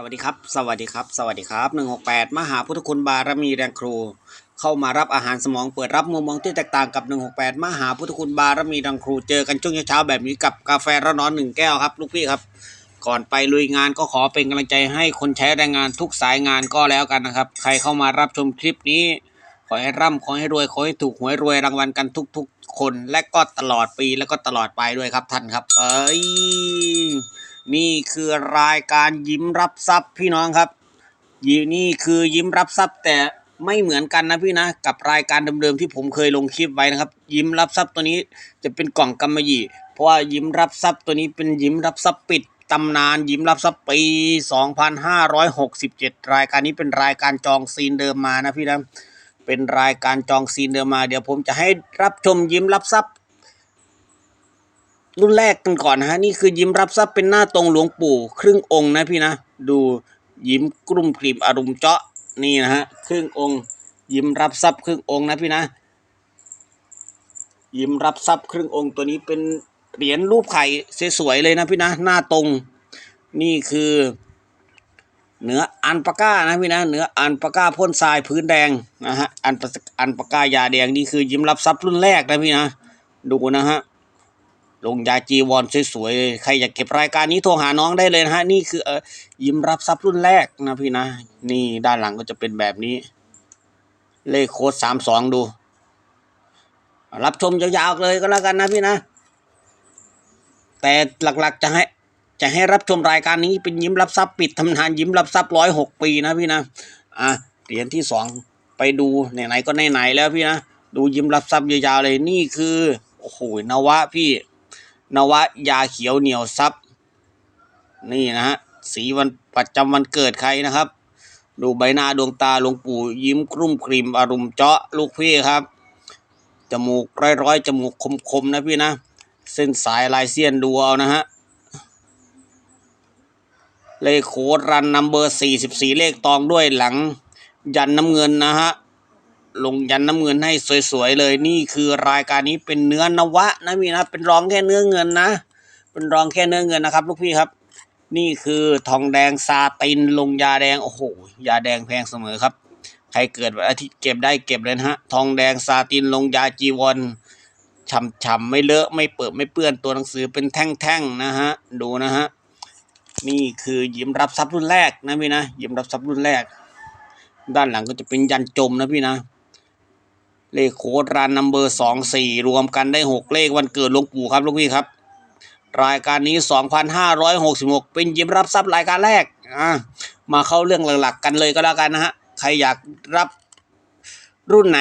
สวัสดีครับ สวัสดีครับ สวัสดีครับ168 มหาพุทธคุณบารมีแรงครู เข้ามารับอาหารสมองเปิดรับมุมมองที่แตกต่างกับ 168 มหาพุทธคุณบารมีแรงครู เจอกันช่วงเช้าแบบนี้กับกาแฟร้อนๆหนึ่งแก้วครับ ลูกพี่ครับ ก่อนไปลุยงานก็ขอเป็นกำลังใจให้คนใช้แรงงานทุกสายงานก็แล้วกันนะครับ ใครเข้ามารับชมคลิปนี้ ขอให้ร่ำขอให้รวยขอให้ถูกหวยรวยรางวัลกันทุก ๆ คนและก็ตลอดปีแล้วก็ตลอดไปด้วยครับท่านครับ เอ้ย นี่คือรายการยิ้มรับทรัพย์พี่น้องครับยีนี่คือยิ้มรับทรัพย์แต่ไม่เหมือนกันนะพี่นะ กับรายการเดิมๆที่ผมเคยลงคลิปไว้นะครับ ยิ้มรับทรัพย์ตัวนี้จะเป็นกล่องกำมะหยี่ เพราะว่ายิ้มรับทรัพย์ตัวนี้เป็นยิ้มรับทรัพย์ปิดตำนานยิ้มรับทรัพย์ปี 2567 รายการนี้เป็นรายการจองซีนเดิมมานะพี่นะเป็นรายการจองซีนเดิมมา เดี๋ยวผมจะให้รับชมยิ้มรับทรัพย์ รุ่นแรกกันก่อนนะฮะ นี่คือยิ้มรับทรัพย์เป็นหน้าตรงหลวงปู่ ครึ่งองค์นะพี่นะ ดูยิ้มกลุ่มกลิ่มอารมณ์เจาะนี่นะฮะครึ่งองค์ ยิ้มรับทรัพย์ครึ่งองค์นะพี่นะ ยิ้มรับทรัพย์ครึ่งองค์ตัวนี้เป็นเหรียญรูปไข่สวยๆเลยนะพี่นะ หน้าตรง นี่คือเหนืออันปาก้านะพี่นะเหนืออันปาก้าพ่นทรายพื้นแดงนะฮะอันปะอันปาก้ายาแดงนี่คือยิ้มรับทรัพย์รุ่นแรกนะพี่นะ ดูนะฮะ ลงยาจีวรสวยๆ ใครอยากเก็บรายการนี้โทรหาน้องได้เลยนะฮะ นี่คือเออยิ้มรับทรัพย์รุ่นแรกนะพี่นะ นี่ด้านหลังก็จะเป็นแบบนี้ เลขโค้ดสามสองดู รับชมยาวๆเลยก็แล้วกันนะพี่นะ แต่หลักๆจะให้จะให้รับชมรายการนี้เป็นยิ้มรับทรัพย์ปิดทำนานยิ้มรับทรัพย์ร้อยหกปีนะพี่นะ อะเหรียญที่สองไปดูไหนๆก็ไหนๆแล้วพี่นะ ดูยิ้มรับทรัพย์ยาวๆเลยนี่คือ โอ้โหนวะพี่ นวะยาเขียวเหนียวซับนี่นะฮะสีวันประจำวันเกิดใครนะครับ ดูใบหน้าดวงตาหลวงปู่ยิ้มกรุ่มกริมอารมณ์เจาะลูกพี่ครับ จมูกร้อยๆจมูกคมๆนะพี่นะ เส้นสายลายเสี้ยนดูเอานะฮะเลขโคดรันนัมเบอร์สี่สิบสี่เลขตองด้วยหลัง ยันน้ำเงินนะฮะ ลงยันน้ำเงินให้สวยๆเลยนี่คือรายการนี้เป็นเนื้อนวะนะพี่นะเป็นรองแค่เนื้อเงินนะ เป็นรองแค่เนื้อเงินนะครับ ลูกพี่ครับ นี่คือทองแดงซาตินลงยาแดงโอ้โหยาแดงแพงเสมอครับ ใครเกิดวันอาทิตย์เก็บได้เก็บเลยนะฮะทองแดงซาตินลงยาจีวรฉ่ำๆไม่เลอะไม่เปิดไม่เปื้อนตัวหนังสือเป็นแท่งๆนะฮะดูนะฮะนี่คือยิ้มรับทรัพย์รุ่นแรกนะพี่นะยิ้มรับทรัพย์รุ่นแรก ด้านหลังก็จะเป็นยันจมนะพี่นะ เลขโค้ดรานนัมเบอร์สองสี่รวมกันได้หกเลขวันเกิดหลวงปู่ครับลูกพี่ครับ รายการนี้สองพันห้าร้อยหกสิบหกเป็นยิมรับทรัพย์รายการแรกอ่ามาเข้าเรื่องหลักๆกันเลยก็แล้วกันนะฮะใครอยากรับรุ่นไหน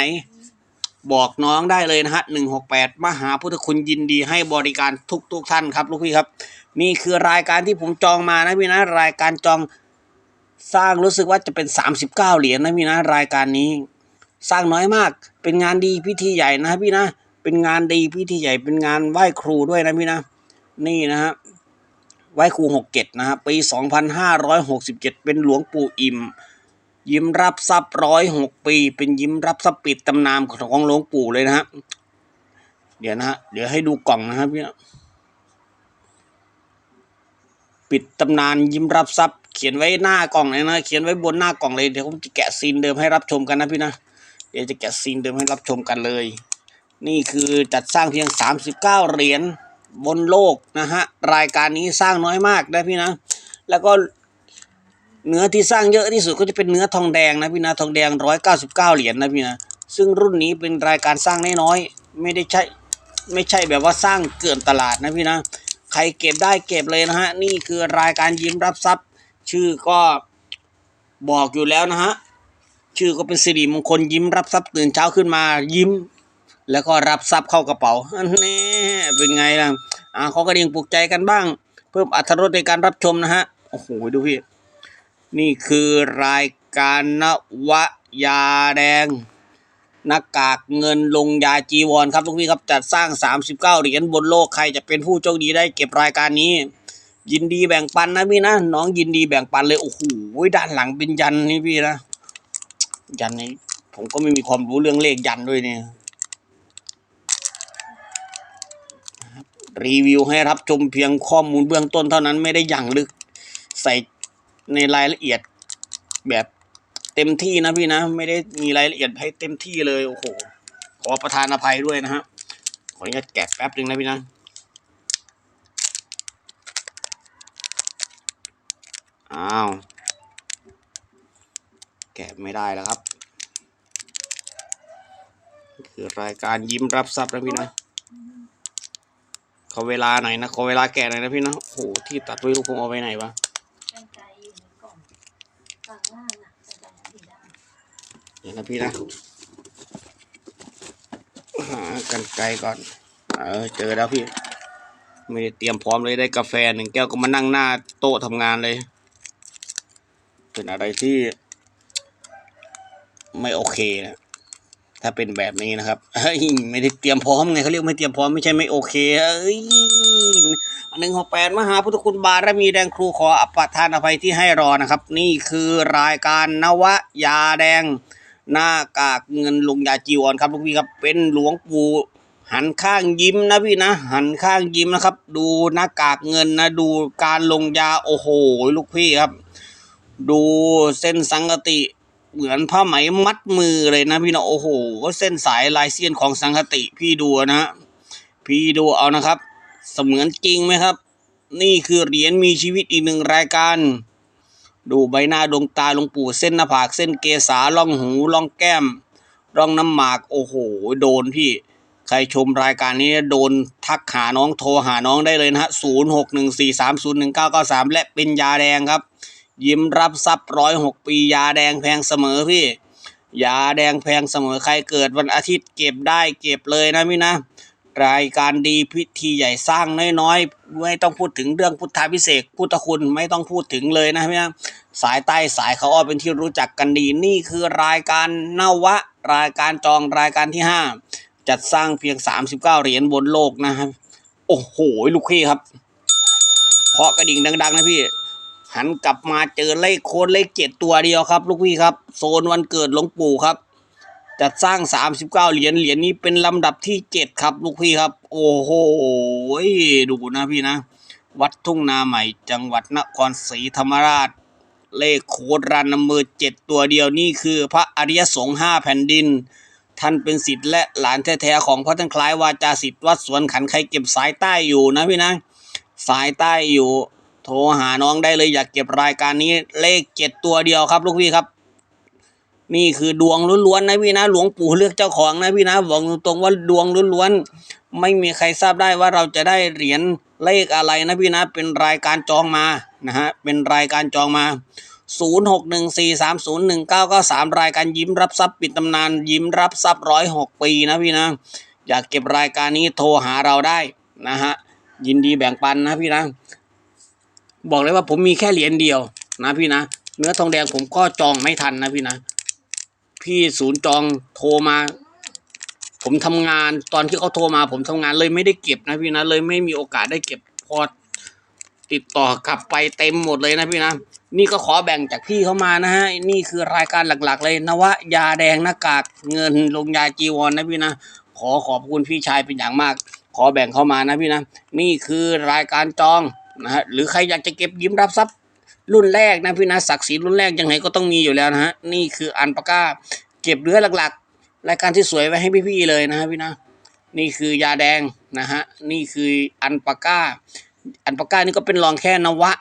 บอกน้องได้เลยนะฮะหนึ่งหกแปดมหาพุทธคุณยินดีให้บริการทุกทุกท่านครับลูกพี่ครับ นี่คือรายการที่ผมจองมานะพี่นะรายการจองสร้างรู้สึกว่าจะเป็นสามสิบเก้าเหรียญนะพี่นะรายการนี้ สร้างน้อยมาก เป็นงานดีพิธีใหญ่นะพี่นะ เป็นงานดีพิธีใหญ่ เป็นงานไหว้ครูด้วยนะพี่นะ นี่นะฮะ ไหว้ครูหกเจ็ดนะฮะปีสองพันห้าร้อยหกสิบเจ็ดเป็นหลวงปู่อิ่ม ยิ้มรับทรัพย์ร้อยหกปี เป็นยิ้มรับทรัพย์ปิดตำนานของหลวงปู่เลยนะฮะ เดี๋ยวนะฮะ เดี๋ยวให้ดูกล่องนะครับพี่นะปิดตำนานยิ้มรับทรัพย์ เขียนไว้หน้ากล่องเลยนะ เขียนไว้บนหน้ากล่องเลย เดี๋ยวผมจะแกะซีนเดิมให้รับชมกันนะพี่นะ เดี๋ยวจะแกะซีนเดิมให้รับชมกันเลย นี่คือจัดสร้างเพียง 39 เหรียญบนโลกนะฮะ รายการนี้สร้างน้อยมากนะพี่นะ แล้วก็เนื้อที่สร้างเยอะที่สุดก็จะเป็นเนื้อทองแดงนะพี่นะ ทองแดง 199 เหรียญนะพี่นะ ซึ่งรุ่นนี้เป็นรายการสร้างน้อยๆไม่ได้ใช่ไม่ใช่แบบว่าสร้างเกินตลาดนะพี่นะ ใครเก็บได้เก็บเลยนะฮะ นี่คือรายการยิ้มรับทรัพย์ ชื่อก็บอกอยู่แล้วนะฮะ ชื่อก็เป็นสิริมงคลยิ้มรับทรัพย์ตื่นเช้าขึ้นมายิ้ม แล้วก็รับทรัพย์เข้ากระเป๋าอันนี้เป็นไงล่ะอ่าเขาก็เรียงปลุกใจกันบ้าง เพิ่มอรรรสในการรับชมนะฮะโอ้โหดูพี่นี่คือรายการนวยาแดงหน้ากากเงินลงยาจีวรครับทุกพี่ครับจัดสร้าง 39 เหรียญบนโลกใครจะเป็นผู้โชคดีได้เก็บรายการนี้ ยินดีแบ่งปันนะพี่นะ น้องยินดีแบ่งปันเลย โอ้โหด้านหลังเป็นยันนี่พี่นะ ยันนี้ ผมก็ไม่มีความรู้เรื่องเลขยันด้วยเนี่ย รีวิวให้รับชมเพียงข้อมูลเบื้องต้นเท่านั้นไม่ได้อย่างลึก ใส่ในรายละเอียดแบบเต็มที่นะพี่นะ ไม่ได้มีรายละเอียดให้เต็มที่เลยโอ้โหขอประทานอภัยด้วยนะฮะขออนุญาตแกะแป๊บหนึ่งนะพี่นะอ้าว แกะไม่ได้แล้วครับ คือรายการยิ้มรับทรัพย์นะพี่นะขอเวลาหน่อยนะ ขอเวลาแกะหน่อยนะพี่นะโอ้โหที่ตัดไว้ลูกผมเอาไว้ไหนวะกันไกลก่อนเดี๋ยวนะพี่นะหากันไกลก่อน เออเจอแล้วพี่ ไม่ได้เตรียมพร้อมเลยได้กาแฟหนึ่งแก้วก็มานั่งหน้าโต๊ะทำงานเลย เป็นอะไรที่ ไม่โอเคนะถ้าเป็นแบบนี้นะครับเฮ้ยไม่ได้เตรียมพร้อมไงเขาเรียกไม่เตรียมพร้อมไม่ใช่ไม่โอเคเอ้ยหนึ่งหกแปดมหาพุทธคุณบารมีแดงครูขออปทานอภัยที่ให้รอนะครับ นี่คือรายการนวะยาแดง หน้ากากเงินลงยาจีวรครับลูกพี่ครับเป็นหลวงปู่หันข้างยิ้มนะพี่นะ หันข้างยิ้มนะครับ ดูหน้ากากเงินนะดูการลงยาโอ้โห ลูกพี่ครับ ดูเส้นสังกติ เหมือนผ้าไหมมัดมือเลยนะพี่นะโอ้โหเส้นสายลายเสี้ยนของสังคติพี่ดูนะฮะพี่ดูเอานะครับ เสมือนจริงไหมครับ นี่คือเหรียญมีชีวิตอีกหนึ่งรายการ ดูใบหน้าดวงตาหลวงปู่เส้นหน้าผากเส้นเกษาล่องหูล่องแก้มร่องน้ำหมากโอ้โห โดนพี่ ใครชมรายการนี้โดนทักหาน้องโทรหาน้องได้เลยนะฮะศูนย์หกหนึ่งสี่สามศูนย์หนึ่งเก้าเก้าสามและเป็นยาแดงครับ ยิ้มรับทรัพย์ร้อยหกปี ยาแดงแพงเสมอพี่ ยาแดงแพงเสมอใครเกิดวันอาทิตย์เก็บได้เก็บเลยนะพี่นะ รายการดีพิธีใหญ่สร้างน้อยๆ ไม่ต้องพูดถึงเรื่องพุทธาพิเศษพุทธคุณไม่ต้องพูดถึงเลยนะพี่นะสายใต้สายเขาอ้อเป็นที่รู้จักกันดีนี่คือรายการนวะ รายการจองรายการที่ห้าจัดสร้างเพียง 39 เหรียญบนโลกนะครับ โอ้โห ลูกพี่ครับเคาะกระดิ่งดัง ๆ นะพี่ หันกลับมาเจอเลขโค้ดเลขเจ็ดตัวเดียวครับ ลูกพี่ครับ โซนวันเกิดหลวงปู่ครับ จัดสร้าง 39 เหรียญเหรียญนี้เป็นลำดับที่ 7 ครับ ลูกพี่ครับ โอ้โหดูนะพี่นะ วัดทุ่งนาใหม่จังหวัดนครศรีธรรมราช เลขโค้ดรันนัมเบอเจ็ดตัวเดียวนี่คือ พระอริยสงฆ์ห้าแผ่นดินท่านเป็นสิทธิ์และหลานแท้ๆของพระท่านคล้ายวาจาสิทธิ์วัดสวนขันใครเก็บสายใต้อยู่นะพี่นะ สายใต้อยู่ โทรหาน้องได้เลยอยากเก็บรายการนี้เลขเจ็ดตัวเดียวครับ ลูกพี่ครับ นี่คือดวงล้วนๆนะพี่นะ หลวงปู่เลือกเจ้าของนะพี่นะบอกตรงๆว่าดวงล้วนๆไม่มีใครทราบได้ว่าเราจะได้เหรียญเลขอะไรนะพี่นะ เป็นรายการจองมานะฮะเป็นรายการจองมา 0614301993 รายการยิ้มรับทรัพย์ปิดตำนานยิ้มรับทรัพย์ร้อยหกปีนะพี่นะ อยากเก็บรายการนี้โทรหาเราได้นะฮะยินดีแบ่งปันนะพี่นะ บอกเลยว่าผมมีแค่เหรียญเดียวนะพี่นะ เนื้อทองแดงผมก็จองไม่ทันนะพี่นะ พี่ศูนย์จองโทรมา ผมทำงานตอนที่เขาโทรมา ผมทำงานเลยไม่ได้เก็บนะพี่นะ เลยไม่มีโอกาสได้เก็บพอติดต่อกลับไปเต็มหมดเลยนะพี่นะ นี่ก็ขอแบ่งจากพี่เขามานะฮะ นี่คือรายการหลักๆ เลยนวะยาแดงหน้ากากเงินลงยาจีวรนะพี่นะ ขอขอบคุณพี่ชายเป็นอย่างมาก ขอแบ่งเข้ามานะพี่นะ นี่คือรายการจอง นะฮะหรือใครอยากจะเก็บยิ้มรับทรัพย์รุ่นแรกนะพี่นะศักดิ์ศรีรุ่นแรกยังไงก็ต้องมีอยู่แล้วนะฮะนี่คืออันปาก้า เก็บเนื้อหลักๆ รายการที่สวยไว้ให้พี่ๆเลยนะฮะพี่นะนี่คือยาแดงนะฮะนี่คืออันปาก้า อันปาก้านี่ก็เป็นรองแค่นวะ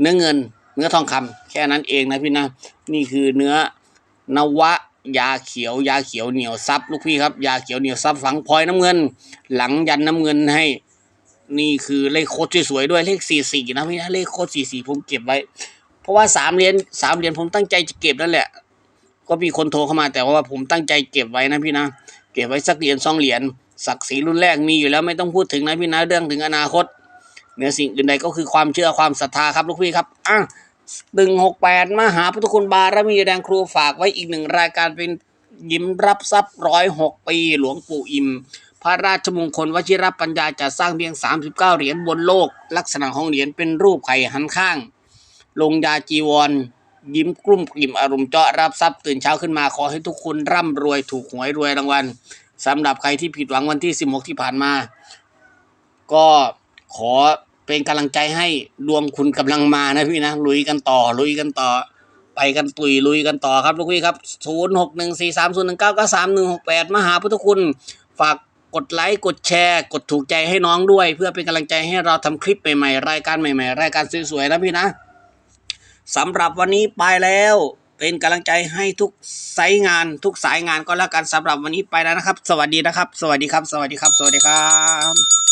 เนื้อเงิน เนื้อทองคำแค่นั้นเองนะพี่นะนี่คือเนื้อนวะยาเขียวยาเขียวเหนียวซับลูกพี่ครับยาเขียวเหนียวซับฝังพลอยน้ำเงิน หลังยันน้ำเงินให้ นี่คือเลขโค้ดสวยๆด้วยเลขสี่สี่นะพี่นะเลขโค้ดสี่สี่ผมเก็บไว้ เพราะว่าสามเหรียญสามเหรียญผมตั้งใจจะเก็บนั่นแหละ ก็มีคนโทรเข้ามาแต่ว่าผมตั้งใจเก็บไว้นะพี่นะเก็บไว้สักเหรียญสองเหรียญศักดิ์ศรีรุ่นแรกมีอยู่แล้วไม่ต้องพูดถึงนะพี่นะเรื่องถึงอนาคตเหนือสิ่งอื่นใดก็คือความเชื่อความศรัทธาครับลูกพี่ครับอะหนึ่งหกแปดมหาพุทธคุณบารมีแดงครูฝากไว้อีกหนึ่งรายการเป็นยิ้มรับทรัพย์ร้อยหกปีหลวงปู่อิม ระราชมงคลวชิรปัญญาจะสร้างเพียง 39 เหรียญบนโลก ลักษณะของเหรียญเป็นรูปไข่หันข้าง ลงยาจีวร ยิ้มกลุ่มกลิ่มอารมณ์เจาะรับทรัพย์ตื่นเช้าขึ้นมาขอให้ทุกคนร่ำรวยถูกหวยรวยรางวัลสำหรับใครที่ผิดหวังวันที่ 16 ที่ผ่านมา ก็ขอเป็นกำลังใจให้ดวงคุณกำลังมานะพี่นะลุยกันต่อ ลุยกันต่อ ไปกันตุยลุยกันต่อครับลูกพี่ครับศูนย์หกหนึ่งสี่สามศูนย์หนึ่งเก้าก้าสามหนึ่งหกแปดมหาพุทธคุณฝาก กดไลค์กดแชร์ กดถูกใจให้น้องด้วย เพื่อเป็นกำลังใจให้เราทำคลิปใหม่ๆ รายการใหม่ๆ รายการสวยๆนะพี่นะสำหรับวันนี้ไปแล้ว เป็นกำลังใจให้ทุกสายงาน ทุกสายงานก็แล้วกันสำหรับวันนี้ไปแล้วนะครับ สวัสดีนะครับ สวัสดีครับ สวัสดีครับ สวัสดีครับ